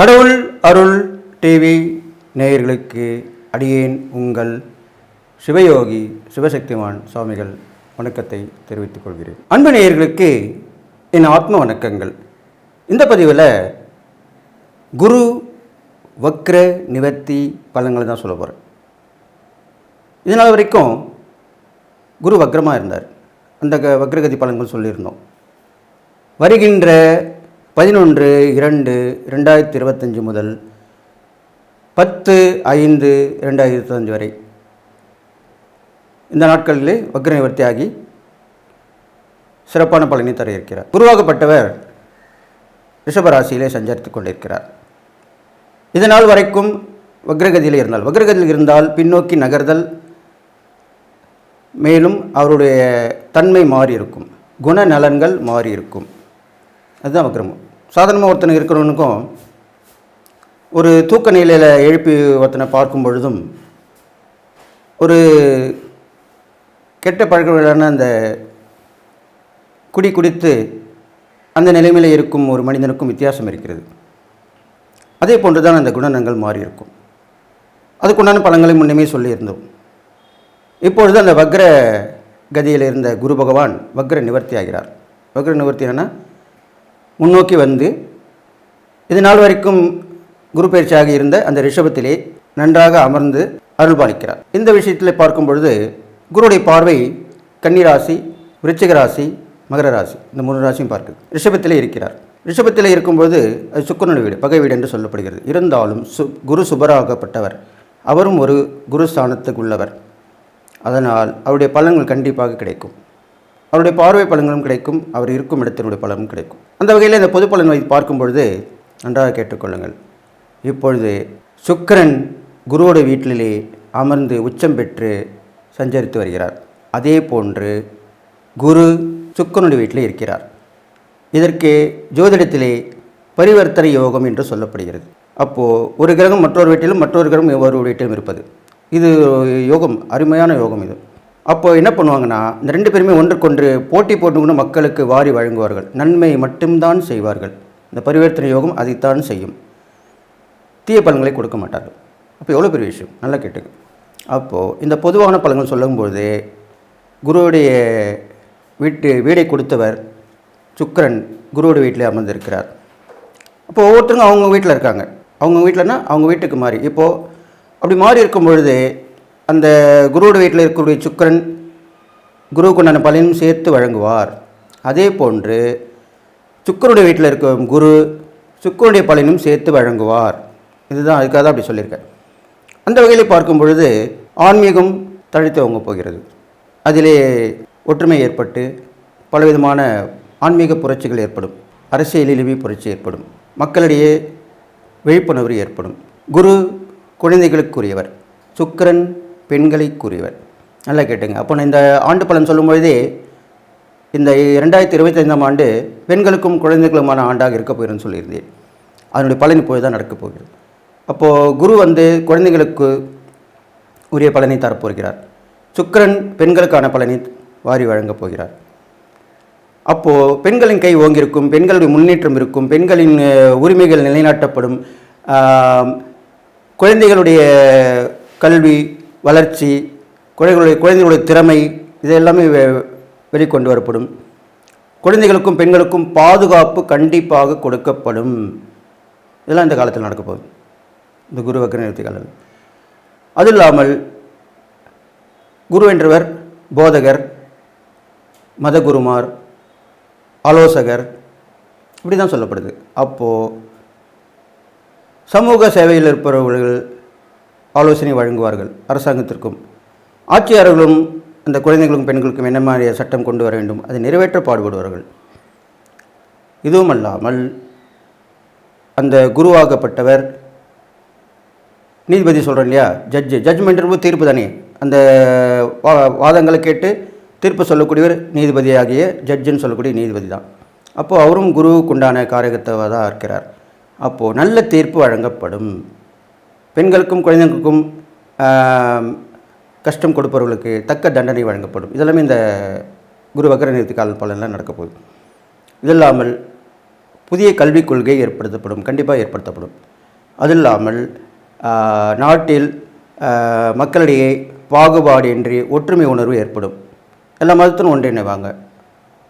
கடவுள் அருள் டிவி நேயர்களுக்கு அடியேன் உங்கள் சிவயோகி சிவசக்திமான் சுவாமிகள் வணக்கத்தை தெரிவித்துக் கொள்கிறேன். அன்பு நேயர்களுக்கு என் ஆத்ம வணக்கங்கள். இந்த பதிவில் குரு வக்ர நிவர்த்தி பலன்களை தான் சொல்ல போகிறேன் இதனால் வரைக்கும் குரு வக்ரமாக இருந்தார். அந்த க- வக்ரகதி பலன்கள் சொல்லியிருந்தோம். வருகின்ற பதினொன்று இரண்டு ரெண்டாயிரத்தி இருபத்தஞ்சி முதல் பத்து ஐந்து ரெண்டாயிரத்தி இருபத்தஞ்சு வரை. இந்த நாட்களிலே வக்ர சிறப்பான பலனை தர இருக்கிறார் குருவாகப்பட்டவர் ரிஷபராசியிலே சஞ்சரித்து கொண்டிருக்கிறார். இதனால் வரைக்கும் வக்ரகதியில் இருந்தால் வக்ரகதியில் இருந்தால் பின்னோக்கி நகர்தல் மேலும் அவருடைய தன்மை மாறி இருக்கும் குணநலன்கள் மாறி இருக்கும் அதுதான் வக்ரமம் சாதாரணமாக ஒருத்தனை இருக்கிறவனுக்கும் ஒரு தூக்க நிலையில் எழுப்பி ஒருத்தனை பார்க்கும் பொழுதும் ஒரு கெட்ட பழக்கங்களான அந்த குடி குடித்து அந்த நிலைமையில் இருக்கும் ஒரு மனிதனுக்கும் வித்தியாசம் இருக்கிறது. அதே போன்று தான் அந்த குணநங்கள் மாறி இருக்கும் அதுக்குண்டான பலன்களை முன்னமே சொல்லியிருந்தோம். இப்பொழுது அந்த வக்ர கதியில் இருந்த குரு பகவான் வக்ர நிவர்த்தி ஆகிறார் வக்ர நிவர்த்தி என்னன்னா முன்னோக்கி வந்து இது நாள் வரைக்கும் குரு பயிற்சியாக இருந்த அந்த ரிஷபத்திலே நன்றாக அமர்ந்து அருள்பாலிக்கிறார். இந்த விஷயத்தில் பார்க்கும் பொழுது குருடைய பார்வை கன்னிராசி விருச்சிக ராசி மகர ராசி இந்த மூணு ராசியும் பார்க்குது. ரிஷபத்திலே இருக்கிறார். ரிஷபத்தில் இருக்கும்போது அது சுக்கரனுடைய வீடு பகை வீடு என்று சொல்லப்படுகிறது. இருந்தாலும் சு குரு சுபராகப்பட்டவர். அவரும் ஒரு குரு ஸ்தானத்துக்கு உள்ளவர் அதனால் அவருடைய பலன்கள் கண்டிப்பாக கிடைக்கும். அவருடைய பார்வை பலன்களும் கிடைக்கும் அவர் இருக்கும் இடத்தினுடைய பலனும் கிடைக்கும். அந்த வகையில் இந்த பொது பலன் வைத்து பார்க்கும் பொழுது நன்றாக கேட்டுக்கொள்ளுங்கள். இப்பொழுது சுக்கரன் குருவோட வீட்டிலே அமர்ந்து உச்சம் பெற்று சஞ்சரித்து வருகிறார். அதே போன்று குரு சுக்கிரனுடைய வீட்டிலே இருக்கிறார். இதற்கு ஜோதிடத்திலே பரிவர்த்தனை யோகம் என்று சொல்லப்படுகிறது. அப்போது ஒரு கிரகம் மற்றொரு வீட்டிலும் மற்றொரு கிரகம் ஒரு வீட்டிலும் இருப்பது. இது யோகம் அருமையான யோகம் இது. அப்போ என்ன பண்ணுவாங்கன்னா இந்த ரெண்டு பேருமே ஒன்றுக்கொன்று போட்டி போட்டுக்கொண்டு மக்களுக்கு வாரி வழங்குவார்கள். நன்மை மட்டும்தான் செய்வார்கள். இந்த பரிவர்த்தனை யோகம் அதைத்தான் செய்யும். தீய பலன்களை கொடுக்க மாட்டார்கள். அப்போ எவ்வளோ பெரிய விஷயம்? நல்லா கேட்டுங்க அப்போது இந்த பொதுவான பலன்கள் சொல்லும்போது குருவுடைய வீட்டு வீடை கொடுத்தவர் சுக்கரன் குருவோட வீட்டில் அமர்ந்திருக்கிறார். அப்போ ஒவ்வொருத்தருங்க அவங்க வீட்டில் இருக்காங்க. அவங்க வீட்டிலனா அவங்க வீட்டுக்கு மாறி. இப்போது அப்படி மாறி இருக்கும் பொழுது அந்த குருவோட வீட்டில் இருக்கக்கூடிய சுக்கிரன் குருவுக்குண்டான பலனும் சேர்த்து வழங்குவார். அதே போன்று சுக்கருடைய வீட்டில் இருக்கும் குரு சுக்கருடைய பலனும் சேர்த்து வழங்குவார். இதுதான் அதுக்காக தான் அப்படி சொல்லியிருக்கேன் அந்த வகையில் பார்க்கும் பொழுது ஆன்மீகம் தழைத்துவங்க போகிறது. அதிலே ஒற்றுமை ஏற்பட்டு பலவிதமான ஆன்மீக புரட்சிகள் ஏற்படும். அரசியலிலுமே புரட்சி ஏற்படும். மக்களிடையே விழிப்புணர்வு ஏற்படும். குரு குழந்தைகளுக்குரியவர். சுக்கிரன் பெண்களை கூறியவர். நல்லா கேட்டுங்க. அப்போ நான் இந்த ஆண்டு பலன் சொல்லும்பொழுதே இந்த இரண்டாயிரத்தி இருபத்தைந்தாம் ஆண்டு பெண்களுக்கும் குழந்தைகளுமான ஆண்டாக இருக்க போகிறேன்னு சொல்லியிருந்தேன். அதனுடைய பலன் இப்போது தான் நடக்கப் போகிறது. அப்போது குரு வந்து குழந்தைகளுக்கு உரிய பலனை தரப்போகிறார் சுக்கரன் பெண்களுக்கான பலனை வாரி வழங்கப் போகிறார். அப்போது பெண்களின் கை ஓங்கியிருக்கும் பெண்களுடைய முன்னேற்றம் இருக்கும் பெண்களின் உரிமைகள் நிலைநாட்டப்படும் குழந்தைகளுடைய கல்வி வளர்ச்சி குழந்தைகளுடைய குழந்தைகளுடைய திறமை இது எல்லாமே வெ- வெளிக்கொண்டு வரப்படும். குழந்தைகளுக்கும் பெண்களுக்கும் பாதுகாப்பு கண்டிப்பாக கொடுக்கப்படும். இதெல்லாம் இந்த காலத்தில் நடக்க போகுது. இந்த குரு வக்ர நிறுத்தி காலம் அது இல்லாமல் குரு என்றவர் போதகர் மதகுருமார் ஆலோசகர் இப்படி தான் சொல்லப்படுது. அப்போது சமூக சேவையில் இருப்பவர்கள் ஆலோசனை வழங்குவார்கள் அரசாங்கத்திற்கும். ஆட்சியாளர்களும் அந்த குழந்தைகளுக்கும் பெண்களுக்கும் என்ன மாதிரி சட்டம் கொண்டு வர வேண்டும்? அதை நிறைவேற்ற பாடுபடுவார்கள். இதுவுமல்லாமல் அந்த குருவாகப்பட்டவர் நீதிபதி சொல்கிறேன் இல்லையா? ஜட்ஜு ஜட்ஜ்மெண்ட் தீர்ப்பு தானே. அந்த வா- வாதங்களை கேட்டு தீர்ப்பு சொல்லக்கூடியவர் நீதிபதியாகிய ஜட்ஜுன்னு சொல்லக்கூடிய நீதிபதி தான். அப்போது அவரும் குருவுக்கு உண்டான தான் இருக்கிறார். அப்போது நல்ல தீர்ப்பு வழங்கப்படும். பெண்களுக்கும் குழந்தைகளுக்கும் கஷ்டம் கொடுப்பவர்களுக்கு தக்க தண்டனை வழங்கப்படும். இதெல்லாமே இந்த குரு வக்கர நிறுத்தி கால பலன்லாம் நடக்கப்போகுது இது இல்லாமல் புதிய கல்விக் கொள்கை ஏற்படுத்தப்படும் கண்டிப்பாக ஏற்படுத்தப்படும். அது இல்லாமல் நாட்டில் மக்களிடையே பாகுபாடு இன்றி ஒற்றுமை உணர்வு ஏற்படும். எல்லா மதத்திலும் ஒன்றிணைவாங்க.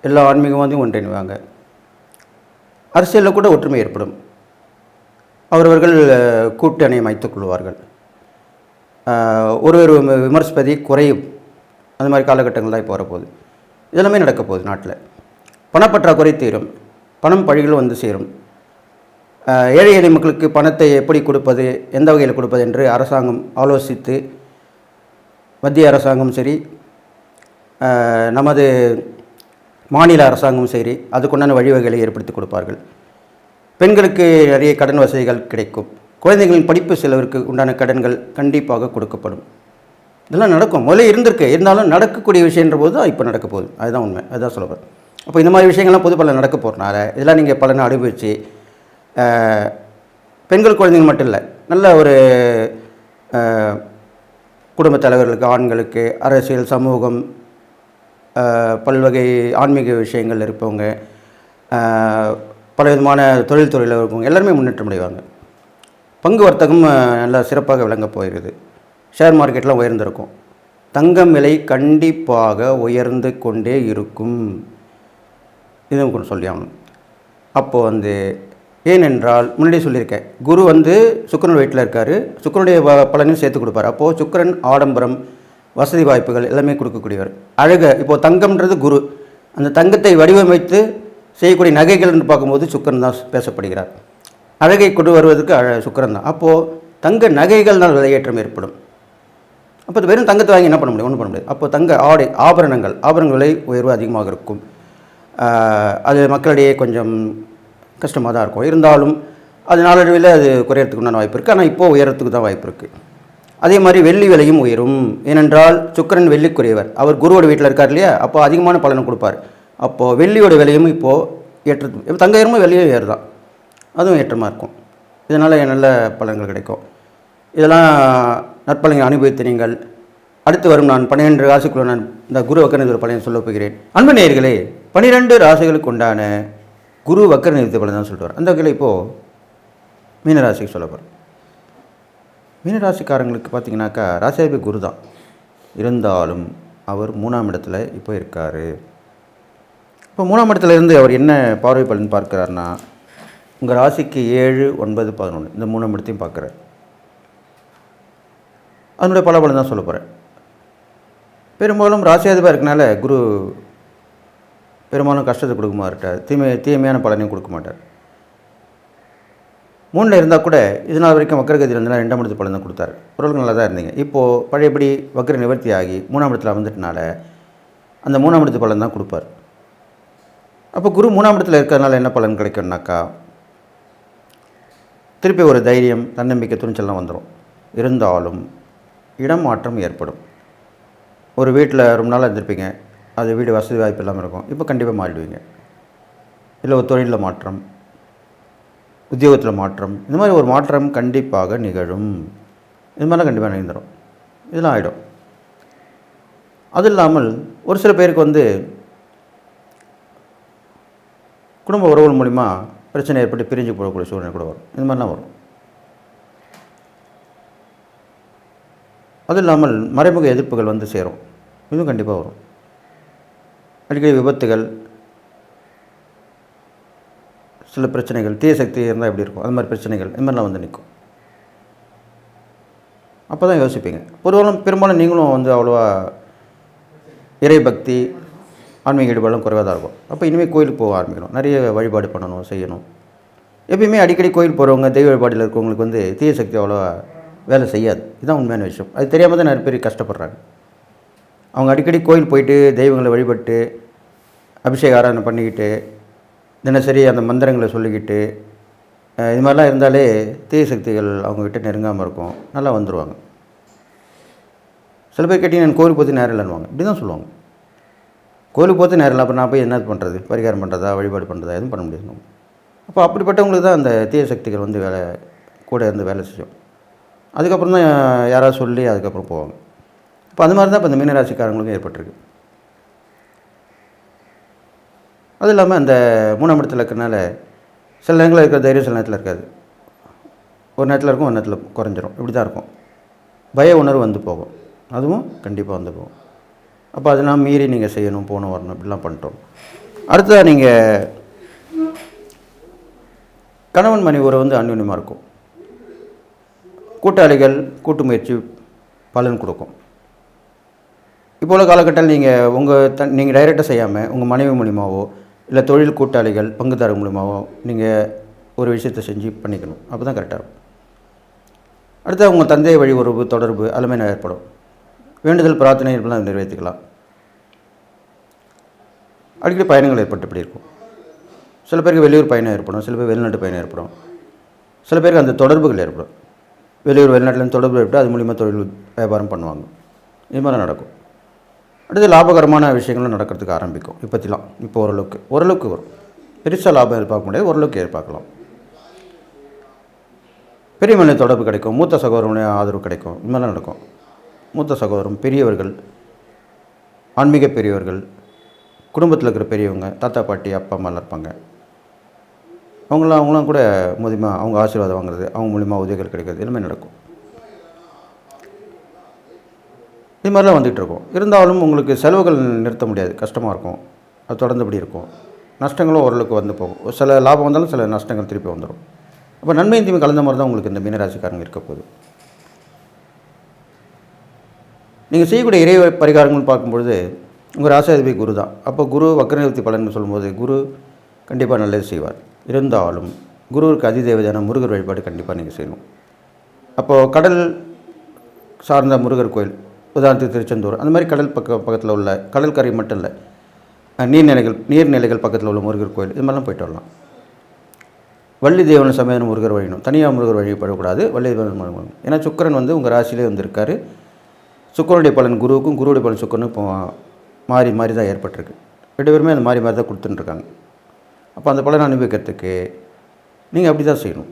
எல்லா ஆன்மீகவாதியும் ஒன்றிணைவாங்க. அரசியலில் கூட ஒற்றுமை ஏற்படும். அவரவர்கள் கூட்டணி அமைத்துக் கொள்வார்கள். ஒருவர் விம- விமர்சிப்பதை குறையும். அந்த மாதிரி காலகட்டங்கள் தான் இப்போ வரப்போகுது. இதெல்லாமே நடக்க போகுது நாட்டில். பணப்பற்றாக்குறை தீரும். பணம் பழிகள் வந்து சேரும். ஏழை எளிய மக்களுக்கு பணத்தை எப்படி கொடுப்பது எந்த வகையில் கொடுப்பது என்று அரசாங்கம் ஆலோசித்து மத்திய அரசாங்கம் சரி நமது மாநில அரசாங்கமும் சரி அதுக்குண்டான வழிவகைகளை ஏற்படுத்தி கொடுப்பார்கள். பெண்களுக்கு நிறைய கடன் வசதிகள் கிடைக்கும். குழந்தைகளின் படிப்பு செலவிற்கு உண்டான கடன்கள் கண்டிப்பாக கொடுக்கப்படும். இதெல்லாம் நடக்கும். முதல்ல இருந்திருக்கு. இருந்தாலும் நடக்கக்கூடிய விஷயன்ற போது தான் இப்போ நடக்க போகுது. அதுதான் உண்மை. அதுதான் சொல்லுவேன் அப்போ இந்த மாதிரி விஷயங்கள்லாம் பொது பலன் நடக்க போகிறனால இதெல்லாம் நீங்கள் பலனை அனுபவித்து பெண்கள் குழந்தைங்க மட்டும் இல்லை நல்ல ஒரு ஆஹ், குடும்பத் தலைவர்களுக்கு ஆண்களுக்கு அரசியல் சமூகம் பல்வகை ஆன்மீக விஷயங்கள் இருப்பவங்க பல விதமான தொழில் துறையில் எல்லாருமே முன்னேற்றம் அடைவாங்க. பங்கு வர்த்தகம் நல்லா சிறப்பாக விளங்க போகிறது. ஷேர் மார்க்கெட்லாம் உயர்ந்திருக்கும். தங்கம் விலை கண்டிப்பாக உயர்ந்து கொண்டே இருக்கும். இதுவும் கொஞ்சம் சொல்லியாகணும். அப்போது வந்து ஏனென்றால் முன்னாடியே சொல்லியிருக்கேன். குரு வந்து சுக்கரன் வீட்டில் இருக்கார். சுக்கிரனுடைய ப- பலனையும் சேர்த்து கொடுப்பார். அப்போது சுக்கிரன் ஆடம்பரம் வசதி வாய்ப்புகள் எல்லாமே கொடுக்கக்கூடியவர். அழக இப்போது தங்கம்ன்றது குரு. அந்த தங்கத்தை வடிவமைத்து செய்யக்கூடிய நகைகள்னு பார்க்கும்போது சுக்கரன் தான் பேசப்படுகிறார். அழகை கொண்டு வருவதற்கு அழ சுக்கரன் தான். அப்போது தங்க நகைகள்னால் விலையேற்றம் ஏற்படும். அப்போ வெறும் தங்கத்தை வாங்கி என்ன பண்ண முடியும்? ஒன்றும் பண்ண முடியாது. அப்போ தங்க ஆடை ஆபரணங்கள் ஆபரணங்கள் விலை உயர்வு அதிகமாக இருக்கும். அது மக்களிடையே கொஞ்சம் கஷ்டமாக தான் இருக்கும். இருந்தாலும் அது நாளடைவில் அது குறையறதுக்கு உண்டான வாய்ப்பு இருக்குது ஆனால் இப்போது உயரத்துக்கு தான் வாய்ப்பு இருக்குது அதே மாதிரி வெள்ளி விலையும் உயரும். ஏனென்றால் சுக்கரன் வெள்ளிக்குரியவர். அவர் குருவோட வீட்டில் இருக்கார் இல்லையா? அப்போ அதிகமான பலனை கொடுப்பார். அப்போது வெள்ளியோட விலையும் இப்போது ஏற்றது இப்போ தங்க ஏறுமோ வெள்ளியும் ஏறுதான். அதுவும் ஏற்றமாக இருக்கும். இதனால் நல்ல பலன்கள் கிடைக்கும். இதெல்லாம் நற்பலனை அனுபவித்து நீங்கள் அடுத்து வரும் நான் பன்னிரெண்டு ராசிக்குள்ள நான் இந்த குரு வக்கரநிதி பலனை சொல்லப் போகிறேன். அன்பு நேயர்களே பன்னிரெண்டு ராசிகளுக்கு உண்டான குரு வக்கரநிதி பலன் தான் சொல்லுவார் அந்த வகையில் இப்போது மீனராசிக்கு சொல்ல போகிறேன் மீனராசிக்காரங்களுக்கு பார்த்தீங்கன்னாக்கா ராசியாதிபதி குரு தான். இருந்தாலும் அவர் மூணாம் இடத்துல இப்போ இருக்கார். இப்போ மூணாம் இடத்துல இருந்து அவர் என்ன பார்வை பலன் பார்க்கிறார்னா உங்கள் ராசிக்கு ஏழு ஒன்பது பதினொன்று இந்த மூணாம் இடத்தையும் பார்க்குறார். அதனுடைய பல பலன் தான் சொல்ல போகிறேன் பெரும்பாலும் ராசியாதிபதியாக இருக்கனால குரு பெரும்பாலும் கஷ்டத்தை கொடுக்க மாட்டார் தீமை தீமையான பலனையும் கொடுக்க மாட்டார். மூணில் இருந்தால் கூட இது நாள் வரைக்கும் வக்கரகதியில் இருந்தால் ரெண்டாம் இடத்து பலன் தான் கொடுத்தாரு. ஓரளவுக்கு நல்லா தான் இருந்தீங்க. இப்போது பழையபடி வக்கர நிவர்த்தி ஆகி மூணாம் இடத்துல வந்துட்டனால அந்த மூணாம் இடத்து பலன் தான் கொடுப்பார். அப்போ குரு மூணாம் இடத்துல இருக்கிறதுனால என்ன பலன் கிடைக்கும்னாக்கா திருப்பி ஒரு தைரியம் தன்னம்பிக்கை துணிச்சல்லாம் வந்துடும் இருந்தாலும் இடம் மாற்றம் ஏற்படும். ஒரு வீட்டில் ரொம்ப நாளாக இருந்திருப்பீங்க. அது வீடு வசதி வாய்ப்பு இல்லாமல் இருக்கும். இப்போ கண்டிப்பாக மாறிடுவீங்க. இல்லை ஒரு தொழிலில் மாற்றம் உத்தியோகத்தில் மாற்றம் இந்த மாதிரி ஒரு மாற்றம் கண்டிப்பாக நிகழும். இது மாதிரிலாம் கண்டிப்பாக நிகழ்ந்துடும் இதெல்லாம் ஆகிடும் அது இல்லாமல் ஒரு சில பேருக்கு வந்து குடும்ப உறவுகள் மூலிமா பிரச்சனை ஏற்பட்டு பிரிஞ்சு போடக்கூடிய சூழ்நிலை கூட வரும். இந்த மாதிரிலாம் வரும். அதுவும் இல்லாமல் மறைமுக எதிர்ப்புகள் வந்து சேரும். இதுவும் கண்டிப்பாக வரும். அடிக்கடி விபத்துகள் சில பிரச்சனைகள் தீய சக்தி இருந்தால் எப்படி இருக்கும்? அது மாதிரி பிரச்சனைகள் இது மாதிரிலாம் வந்து நிற்கும். அப்போ தான் யோசிப்பீங்க பொதுவாக பெரும்பாலும் நீங்களும் வந்து அவ்வளோவா இறைபக்தி ஆன்மீக ஈடுபாடும் குறைவாக தான் இருக்கும். அப்போ இனிமேல் கோயிலுக்கு போக ஆரம்பிக்கணும். நிறைய வழிபாடு பண்ணணும் செய்யணும். எப்பயுமே அடிக்கடி கோயில் போகிறவங்க தெய்வ வழிபாடில் இருக்கவங்களுக்கு வந்து தீய சக்தி அவ்வளோவா வேலை செய்யாது. இதுதான் உண்மையான விஷயம். அது தெரியாமல் தான் நிறைய பேர் கஷ்டப்படுறாங்க. அவங்க அடிக்கடி கோயில் போயிட்டு தெய்வங்களை வழிபட்டு அபிஷேக ஆராதனை பண்ணிக்கிட்டு தினசரி அந்த மந்திரங்களை சொல்லிக்கிட்டு இது மாதிரிலாம் இருந்தாலே தீய சக்திகள் அவங்கக்கிட்ட நெருங்காமல் இருக்கும். நல்லா வந்துடுவாங்க சில பேர் கேட்டிங்கன்னா கோயில் போகிறது நேரம் இல்லைன்னுவாங்க. இப்படி தான் சொல்லுவாங்க. கோயிலுக்கு போது நேரம் இல்லை அப்போ நான் போய் என்ன பண்ணுறது? பரிகாரம் பண்ணுறதா வழிபாடு பண்ணுறதா எதுவும் பண்ண முடியாது. அப்போ அப்படிப்பட்டவங்களுக்கு தான் அந்த தீய சக்திகள் வந்து வேலை கூட இருந்து வேலை செய்யும். அதுக்கப்புறம் தான் யாராவது சொல்லி அதுக்கப்புறம் போவாங்க. இப்போ அது மாதிரி தான் இப்போ இந்த மீனராசிக்காரங்களுக்கும் ஏற்பட்டிருக்கு. அது இல்லாமல் அந்த மூணாம் இடத்துல இருக்கிறனால சில நேரங்களில் இருக்கிற தைரியம் சில நேரத்தில் இருக்காது. ஒரு நேரத்தில் இருக்கும் ஒரு நேரத்தில் குறைஞ்சிரும். இப்படி தான் இருக்கும். பய உணர்வு வந்து போகும். அதுவும் கண்டிப்பாக வந்து போகும். அப்போ அதெல்லாம் மீறி நீங்கள் செய்யணும் போகணும் வரணும் இப்படிலாம் பண்ணிட்டோம். அடுத்ததாக நீங்கள் கணவன் மனைவி உறவு வந்து அந்யுன்யமாக இருக்கும். கூட்டாளிகள் கூட்டு முயற்சி பலன் கொடுக்கும். இப்போ உள்ள காலகட்டத்தில் நீங்கள் உங்கள் த நீங்கள் டைரெக்டாக செய்யாமல் உங்கள் மனைவி மூலியமாகவோ இல்லை தொழில் கூட்டாளிகள் பங்குதாரர் மூலிமாவோ நீங்கள் ஒரு விஷயத்தை செஞ்சு பண்ணிக்கணும். அப்போ தான் கரெக்டாக இருக்கும். அடுத்து உங்கள் தந்தை வழி உறவு தொடர்பு எல்லாமே ஏற்படும். வேண்டுதல் பிரார்த்தனை இப்படிலாம் நிறைவேற்றிக்கலாம். அடிக்கடி பயணங்கள் ஏற்பட்டு இப்படி இருக்கும். சில பேருக்கு வெளியூர் பயணம் ஏற்படும் சில பேர் வெளிநாட்டு பயணம் ஏற்படும். சில பேருக்கு அந்த தொடர்புகள் ஏற்படும். வெளியூர் வெளிநாட்டிலேருந்து தொடர்பு ஏற்பட்டு அது மூலிமா தொழில் வியாபாரம் பண்ணுவாங்க. இது மாதிரி நடக்கும். அடுத்து லாபகரமான விஷயங்களும் நடக்கிறதுக்கு ஆரம்பிக்கும். இப்போத்திலாம். இப்போ ஓரளவுக்கு ஓரளவுக்கு வரும். பெருசாக லாபம் எதிர்பார்க்க முடியாது ஓரளவுக்கு எதிர்பார்க்கலாம். பெரிய மனித தொடர்பு கிடைக்கும். மூத்த சகோதரனுடைய ஆதரவு கிடைக்கும். இது மாதிரிலாம் நடக்கும். மூத்த சகோதரம் பெரியவர்கள் ஆன்மீக பெரியவர்கள் குடும்பத்தில் இருக்கிற பெரியவங்க தாத்தா பாட்டி அப்பா அம்மாலாம் இருப்பாங்க. அவங்களாம் அவங்களாம் கூட மூலியமாக அவங்க ஆசீர்வாதம் வாங்குறது அவங்க மூலிமா உதவிகள் கிடைக்கிறது எல்லாமே நடக்கும். இது மாதிரிலாம் வந்துகிட்டு இருக்கும். இருந்தாலும் உங்களுக்கு செலவுகள் நிறுத்த முடியாது. கஷ்டமாக இருக்கும். அது தொடர்ந்தபடி இருக்கும். நஷ்டங்களும் ஓரளவுக்கு வந்து போகும். சில லாபம் வந்தாலும் சில நஷ்டங்கள் திருப்பி வந்துடும் அப்போ நன்மை தீமை கலந்த மாதிரி தான் உங்களுக்கு இந்த மீனராசிக்காரங்க இருக்க போகுது. நீங்கள் செய்யக்கூடிய இறை பரிகாரங்கள்னு பார்க்கும்பொழுது உங்கள் ராசாதிபதி குரு தான். அப்போ குரு வக்கரநிவர்த்தி பலன் சொல்லும்போது குரு கண்டிப்பாக நல்லது செய்வார். இருந்தாலும் குருவுக்கு அதிதேவதையான முருகர் வழிபாடு கண்டிப்பாக நீங்கள் செய்யணும். அப்போது கடல் சார்ந்த முருகர் கோயில் உதாரணத்துக்கு திருச்செந்தூர் அந்த மாதிரி கடல் பக்க பக்கத்தில் உள்ள கடற்கரை மட்டும் இல்லை நீர்நிலைகள் நீர்நிலைகள் பக்கத்தில் உள்ள முருகர் கோயில் இது மாதிரிலாம் போயிட்டு வரலாம். வள்ளி தேவன சமயம் முருகர் வழியணும். தனியாக முருகர் வழிபடக்கூடாது வள்ளி தேவன் ஏன்னா சுக்கிரன் வந்து உங்கள் ராசியிலே வந்திருக்காரு. சுக்கரனுடைய பலன் குருவுக்கும் குருவுடைய பலன் சுக்கரனுக்கும் இப்போ மாறி மாறி தான் ஏற்பட்டிருக்கு. ரெண்டு பேருமே அந்த மாறி மாறி தான் கொடுத்துட்டுருக்காங்க. அப்போ அந்த பலனை அனுபவிக்கிறதுக்கு நீங்கள் அப்படி தான் செய்யணும்.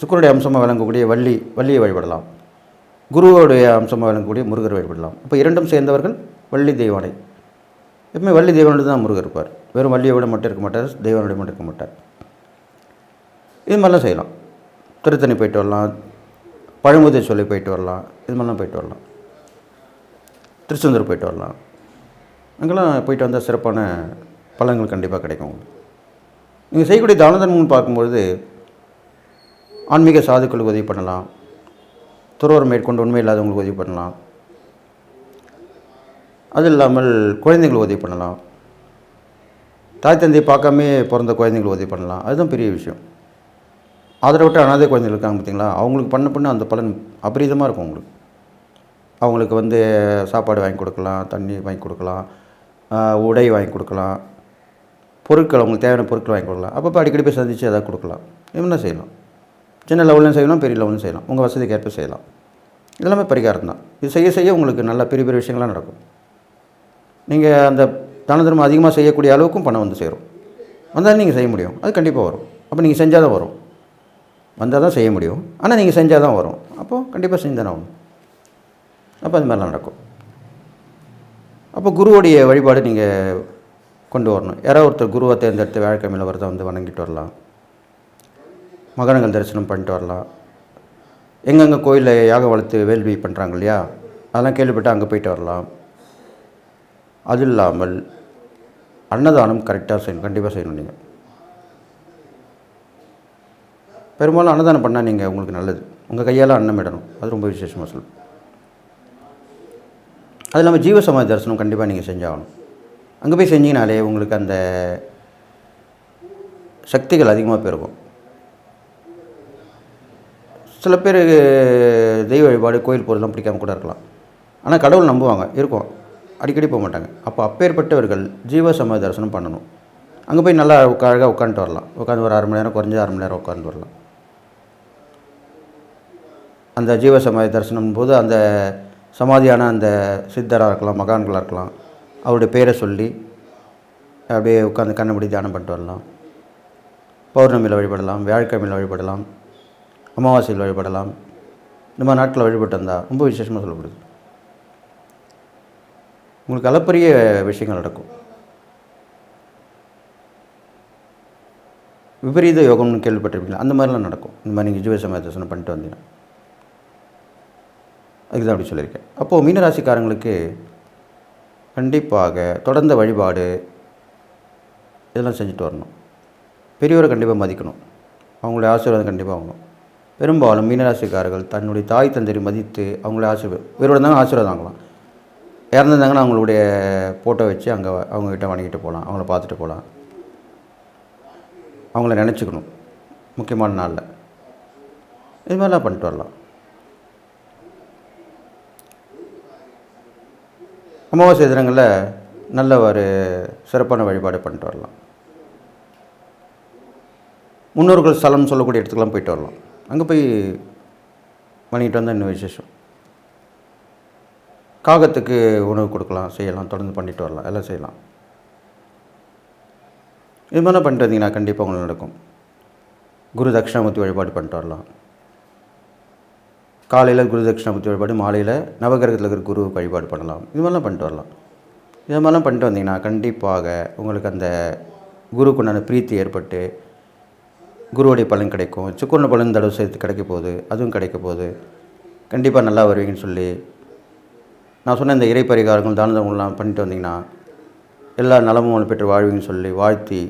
சுக்கரனுடைய அம்சமாக விளங்கக்கூடிய வள்ளி வள்ளியை வழிபடலாம். குருவோடைய அம்சமாக விளங்கக்கூடிய முருகர் வழிபடலாம். இப்போ இரண்டும் சேர்ந்தவர்கள் வள்ளி தெய்வானை. எப்பவுமே வள்ளி தெய்வானோடு தான் முருகர் இருப்பார். வெறும் வள்ளியோட மட்டும் இருக்க மாட்டார் தெய்வானோட மட்டும் இருக்க மாட்டார். இது மாதிரிலாம் செய்யலாம். திருத்தணி போயிட்டு வரலாம். பழமுதை சொல்லி போயிட்டு வரலாம். இது மாதிரிலாம் போயிட்டு வரலாம். திருச்செந்தூர் போயிட்டு வரலாம். அங்கெல்லாம் போயிட்டு வந்தால் சிறப்பான பலன்கள் கண்டிப்பாக கிடைக்கும் உங்களுக்கு. நீங்கள் செய்யக்கூடிய தான தர்மம்னு பார்க்கும்பொழுது ஆன்மீக சாதுக்களுக்கு உதவி பண்ணலாம். துறவரம் மேற்கொண்டு உண்மை இல்லாதவங்களுக்கு உதவி பண்ணலாம். அது இல்லாமல் குழந்தைங்களுக்கு உதவி பண்ணலாம். தாய் தந்தையை பார்க்காமே பிறந்த குழந்தைங்களுக்கு உதவி பண்ணலாம். அதுதான் பெரிய விஷயம். ஆதரவற்ற அனாதை குழந்தைகள் இருக்காங்க பார்த்தீங்களா? அவங்களுக்கு பண்ண பண்ண அந்த பலன் அபரீதமாக இருக்கும் உங்களுக்கு. அவங்களுக்கு வந்து சாப்பாடு வாங்கி கொடுக்கலாம் தண்ணி வாங்கி கொடுக்கலாம் உடை வாங்கி கொடுக்கலாம் பொருட்கள் அவங்களுக்கு தேவையான பொருட்கள் வாங்கி கொடுக்கலாம். அப்பப்போ அடிக்கடி போய் சந்தித்து எதாவது கொடுக்கலாம். என்ன செய்யலாம்? சின்ன லெவல்லையும் செய்யலாம் பெரிய லெவலும் செய்யலாம். உங்கள் வசதிக்கு ஏற்ப செய்யலாம். இதெல்லாமே பரிகாரம் தான். இது செய்ய செய்ய உங்களுக்கு நல்ல பெரிய பெரிய விஷயங்கள்லாம் நடக்கும். நீங்கள் அந்த தான தர்மம் அதிகமாக செய்யக்கூடிய அளவுக்கும் பணம் வந்து சேரும். வந்தாலும் நீங்கள் செய்ய முடியும். அது கண்டிப்பாக வரும். அப்போ நீங்கள் செஞ்சால் தான் வரும். வந்தால் தான் செய்ய முடியும். ஆனால் நீங்கள் செஞ்சால் தான் வரும். அப்போது கண்டிப்பாக செஞ்சு தானே ஆகணும். அப்போ அது மாதிரிலாம் நடக்கும். அப்போ குருவுடைய வழிபாடு நீங்கள் கொண்டு வரணும். யாராவது ஒருத்தர் குருவை தேர்ந்தெடுத்து வியாழக்கிழமையில் வரதை வந்து வணங்கிட்டு வரலாம். மகனங்கள் தரிசனம் பண்ணிட்டு வரலாம். எங்கெங்கே கோயிலில் யாகம் வளர்த்து வேள்வி பண்ணுறாங்க இல்லையா? அதெல்லாம் கேள்விப்பட்டு அங்கே போயிட்டு வரலாம். அது இல்லாமல் அன்னதானம் கரெக்டாக செய்யணும். கண்டிப்பாக செய்யணும் நீங்கள் பெரும்பாலும் அன்னதானம் பண்ணால் நீங்கள் உங்களுக்கு நல்லது. உங்கள் கையால் அன்னம் இடணும். அது ரொம்ப விசேஷமாக சொல்லும் அது இல்லாமல் ஜீவ சமாதி தரிசனம் கண்டிப்பாக நீங்கள் செஞ்சாகணும். அங்கே போய் செஞ்சீங்கனாலே உங்களுக்கு அந்த சக்திகள் அதிகமாக பெருகும். சில பேர் தெய்வ வழிபாடு கோயில் போகிறதுலாம் பிடிக்காம கூட இருக்கலாம். ஆனால் கடவுள் நம்புவாங்க இருக்கும். அடிக்கடி போக மாட்டாங்க. அப்போ அப்பேற்பட்டவர்கள் ஜீவ சமாதி தரிசனம் பண்ணணும். அங்கே போய் நல்லா உட்கா அழகாக உட்காந்துட்டு வரலாம். உட்காந்து ஒரு அரை மணி நேரம் குறைஞ்ச அரை மணி நேரம் உட்காந்து வரலாம். அந்த ஜீவ சமாதி தரிசனம் போது அந்த சமாதியான அந்த சித்தராக இருக்கலாம் மகான்களாக இருக்கலாம் அவருடைய பேரை சொல்லி அப்படியே உட்காந்து கண்ணபடி தியானம் பண்ணிட்டு வரலாம். பௌர்ணமியில் வழிபடலாம் வியாழக்கிழமையில் வழிபடலாம் அமாவாசையில் வழிபடலாம். இந்த மாதிரி நாட்களில் வழிபட்டு வந்தால் ரொம்ப விசேஷமாக சொல்லப்படுது. உங்களுக்கு அளப்பரிய விஷயங்கள் நடக்கும். விபரீத யோகம்னு கேள்விப்பட்டிருப்பீங்களா? அந்த மாதிரிலாம் நடக்கும். இந்த மாதிரி நீங்கள் ஜீவ சமயதர்சனம் பண்ணிட்டு வந்தீங்கன்னா. அதுக்கு தான் அப்படி சொல்லியிருக்கேன். அப்போது மீனராசிக்காரங்களுக்கு கண்டிப்பாக தொடர்ந்த வழிபாடு இதெல்லாம் செஞ்சுட்டு வரணும். பெரியவரை கண்டிப்பாக மதிக்கணும். அவங்களுடைய ஆசீர்வாதம் கண்டிப்பாக வாங்கணும். பெரும்பாலும் மீனராசிக்காரர்கள் தன்னுடைய தாய் தந்தையை மதித்து அவங்கள ஆசீர்வாதம் இவரோட தாங்க ஆசீர்வாதம் வாங்கலாம். இறந்துருந்தாங்கன்னா அவங்களுடைய ஃபோட்டோ வச்சு அங்கே அவங்கக்கிட்ட வணங்கிட்டு போகலாம். அவங்கள பார்த்துட்டு போகலாம். அவங்கள நினச்சிக்கணும். முக்கியமான நாளில். இது மாதிரிலாம் பண்ணிட்டு வரலாம். அமாவாசை தினங்களில் நல்ல ஒரு சிறப்பான வழிபாடு பண்ணிட்டு வரலாம். முன்னோர்கள் ஸ்தலம் சொல்லக்கூடிய இடத்துக்குலாம் போயிட்டு வரலாம். அங்கே போய் வணங்கிட்டு வந்தால் இன்னும் விசேஷம்? காகத்துக்கு உணவு கொடுக்கலாம் செய்யலாம் தொடர்ந்து பண்ணிட்டு வரலாம் எல்லாம் செய்யலாம். இது மாதிரி பண்ணிட்டு வந்தீங்கன்னா கண்டிப்பாக உங்களுக்கு நடக்கும். குரு தட்சிணாமூர்த்தி வழிபாடு பண்ணிட்டு வரலாம். காலையில் குரு தட்சிணாமூர்த்தி வழிபாடு மாலையில் நவகிரகத்தில் இருக்கிற குரு வழிபாடு பண்ணலாம். இது மாதிரிலாம் பண்ணிட்டு வரலாம். இது மாதிரிலாம் பண்ணிட்டு வந்தீங்கன்னா கண்டிப்பாக உங்களுக்கு அந்த குருக்குண்டான பிரீத்தி ஏற்பட்டு குருவுடைய பலன் கிடைக்கும். சுக்குரண பலன் தடவை சேர்த்து கிடைக்க போகுது அதுவும் கிடைக்க போகுது. கண்டிப்பாக நல்லா வருவீங்கன்னு சொல்லி நான் சொன்ன இந்த இறை பரிகாரங்கள் தானதங்கள்லாம் பண்ணிட்டு வந்தீங்கன்னா எல்லா நலமும் பெற்று வாழ்வீங்கன்னு சொல்லி வாழ்த்தி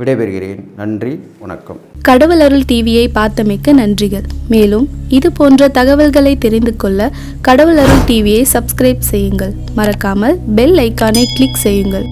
விடைபெறுகிறேன். நன்றி வணக்கம். கடவுள் அருள் டிவியை பார்த்தமைக்க நன்றிகள். மேலும் இது போன்ற தகவல்களை தெரிந்து கொள்ள கடவுள் அருள் டிவியை சப்ஸ்கிரைப் செய்யுங்கள். மறக்காமல் பெல் ஐக்கானை கிளிக் செய்யுங்கள்.